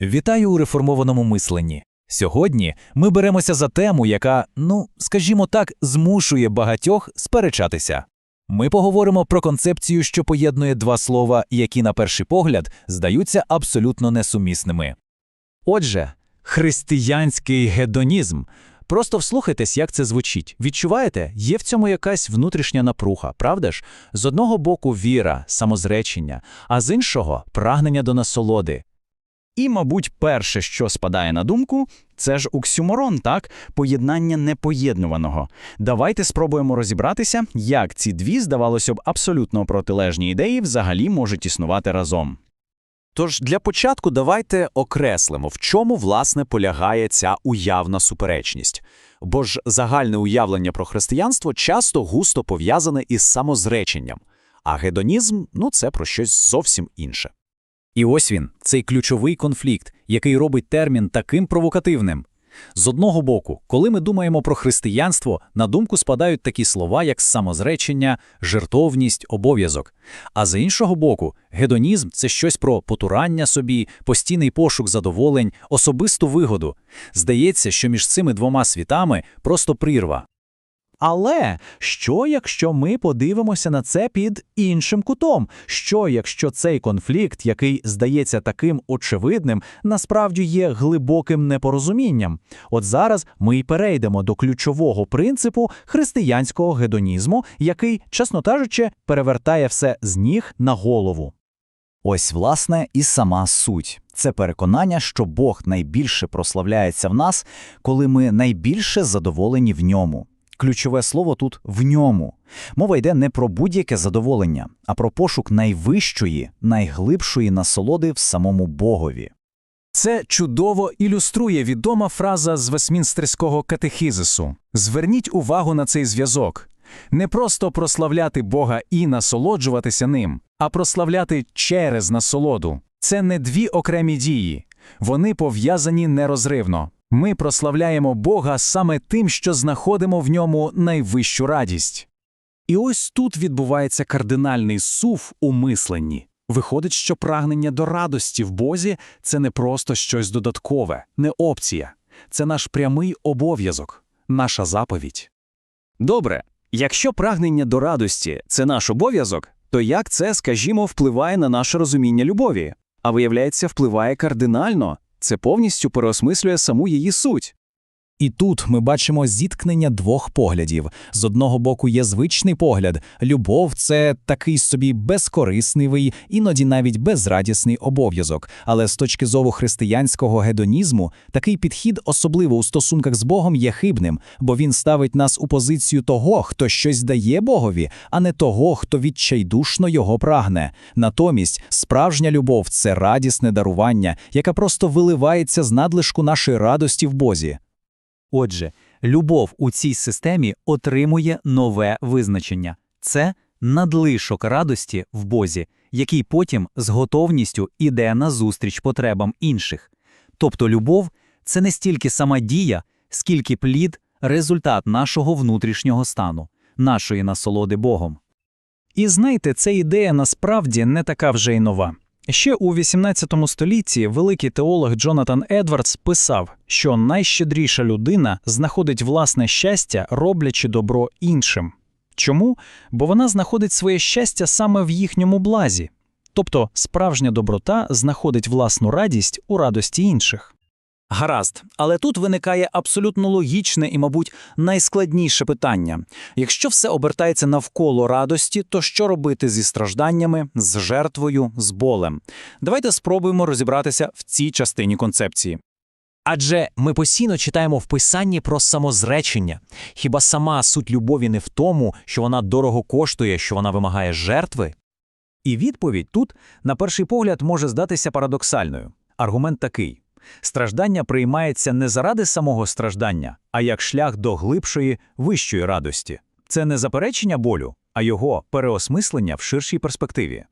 Вітаю у реформованому мисленні. Сьогодні ми беремося за тему, яка, ну, скажімо так, змушує багатьох сперечатися. Ми поговоримо про концепцію, що поєднує два слова, які, на перший погляд, здаються абсолютно несумісними. Отже, християнський гедонізм. Просто вслухайтесь, як це звучить. Відчуваєте, є в цьому якась внутрішня напруга, правда ж? З одного боку віра, самозречення, а з іншого прагнення до насолоди. І, мабуть, перше, що спадає на думку, це ж оксюморон, так? Поєднання непоєднуваного. Давайте спробуємо розібратися, як ці дві, здавалося б, абсолютно протилежні ідеї взагалі можуть існувати разом. Тож для початку давайте окреслимо, в чому власне полягає ця уявна суперечність. Бо ж загальне уявлення про християнство часто густо пов'язане із самозреченням, а гедонізм ну це про щось зовсім інше. І ось він, цей ключовий конфлікт, який робить термін таким провокативним. З одного боку, коли ми думаємо про християнство, на думку спадають такі слова, як самозречення, жертовність, обов'язок. А з іншого боку, гедонізм це щось про потурання собі, постійний пошук задоволень, особисту вигоду. Здається, що між цими двома світами просто прірва. Але що, якщо ми подивимося на це під іншим кутом? Що, якщо цей конфлікт, який здається таким очевидним, насправді є глибоким непорозумінням? От зараз ми й перейдемо до ключового принципу християнського гедонізму, який, чесно кажучи, перевертає все з ніг на голову. Ось, власне, і сама суть. Це переконання, що Бог найбільше прославляється в нас, коли ми найбільше задоволені в ньому. Ключове слово тут в ньому. Мова йде не про будь-яке задоволення, а про пошук найвищої, найглибшої насолоди в самому Богові. Це чудово ілюструє відома фраза з Вестмінстерського катехізису. Зверніть увагу на цей зв'язок. Не просто прославляти Бога і насолоджуватися ним, а прославляти через насолоду. Це не дві окремі дії, вони пов'язані нерозривно. Ми прославляємо Бога саме тим, що знаходимо в ньому найвищу радість. І ось тут відбувається кардинальний сув у мисленні. Виходить, що прагнення до радості в Бозі це не просто щось додаткове, не опція, це наш прямий обов'язок, наша заповідь. Добре, якщо прагнення до радості це наш обов'язок, то як це, скажімо, впливає на наше розуміння любові? А виявляється, впливає кардинально, це повністю переосмислює саму її суть. І тут ми бачимо зіткнення двох поглядів. З одного боку є звичний погляд, любов це такий собі безкорисливий, іноді навіть безрадісний обов'язок. Але з точки зору християнського гедонізму, такий підхід, особливо у стосунках з Богом, є хибним, бо він ставить нас у позицію того, хто щось дає Богові, а не того, хто відчайдушно його прагне. Натомість справжня любов це радісне дарування, яка просто виливається з надлишку нашої радості в Бозі. Отже, любов у цій системі отримує нове визначення це надлишок радості в Бозі, який потім з готовністю іде на зустріч потребам інших. Тобто любов це не стільки сама дія, скільки плід, результат нашого внутрішнього стану, нашої насолоди Богом. І знаєте, ця ідея насправді не така вже й нова. Ще у XVIII столітті великий теолог Джонатан Едвардс писав, що найщедріша людина знаходить власне щастя, роблячи добро іншим. Чому? Бо вона знаходить своє щастя саме в їхньому блазі. Тобто справжня доброта знаходить власну радість у радості інших. Гаразд, але тут виникає абсолютно логічне і, мабуть, найскладніше питання. Якщо все обертається навколо радості, то що робити зі стражданнями, з жертвою, з болем? Давайте спробуємо розібратися в цій частині концепції. Адже ми постійно читаємо в писанні про самозречення. Хіба сама суть любові не в тому, що вона дорого коштує, що вона вимагає жертви? І відповідь тут, на перший погляд, може здатися парадоксальною. Аргумент такий. Страждання приймається не заради самого страждання, а як шлях до глибшої, вищої радості. Це не заперечення болю, а його переосмислення в ширшій перспективі.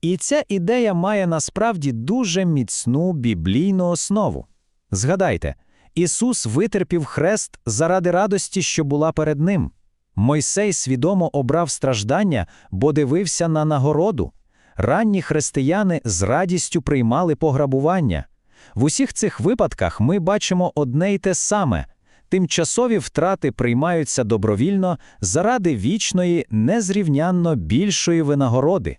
І ця ідея має насправді дуже міцну біблійну основу. Згадайте, Ісус витерпів хрест заради радості, що була перед ним. Мойсей свідомо обрав страждання, бо дивився на нагороду. Ранні християни з радістю приймали пограбування. В усіх цих випадках ми бачимо одне й те саме. Тимчасові втрати приймаються добровільно заради вічної, незрівнянно більшої винагороди.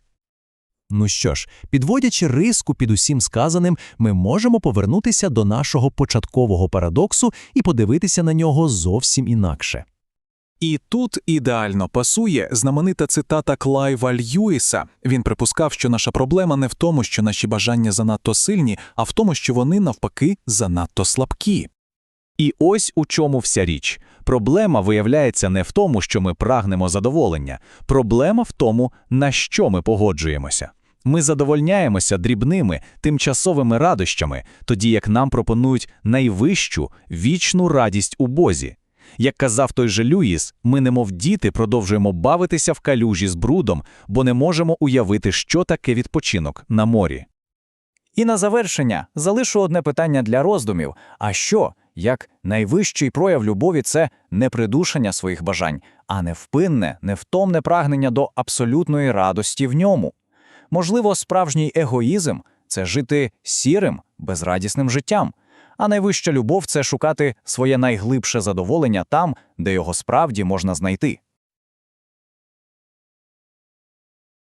Ну що ж, підводячи риску під усім сказаним, ми можемо повернутися до нашого початкового парадоксу і подивитися на нього зовсім інакше. І тут ідеально пасує знаменита цитата Клайва Льюіса. Він припускав, що наша проблема не в тому, що наші бажання занадто сильні, а в тому, що вони навпаки занадто слабкі. І ось у чому вся річ. Проблема виявляється не в тому, що ми прагнемо задоволення. Проблема в тому, на що ми погоджуємося. Ми задовольняємося дрібними, тимчасовими радощами, тоді як нам пропонують найвищу, вічну радість у Бозі. Як казав той же Люїс, ми немов діти продовжуємо бавитися в калюжі з брудом, бо не можемо уявити, що таке відпочинок на морі. І на завершення залишу одне питання для роздумів: а що, як найвищий прояв любові це не придушення своїх бажань, а невпинне, невтомне прагнення до абсолютної радості в ньому? Можливо, справжній егоїзм це жити сірим, безрадісним життям, а найвища любов це шукати своє найглибше задоволення там, де його справді можна знайти.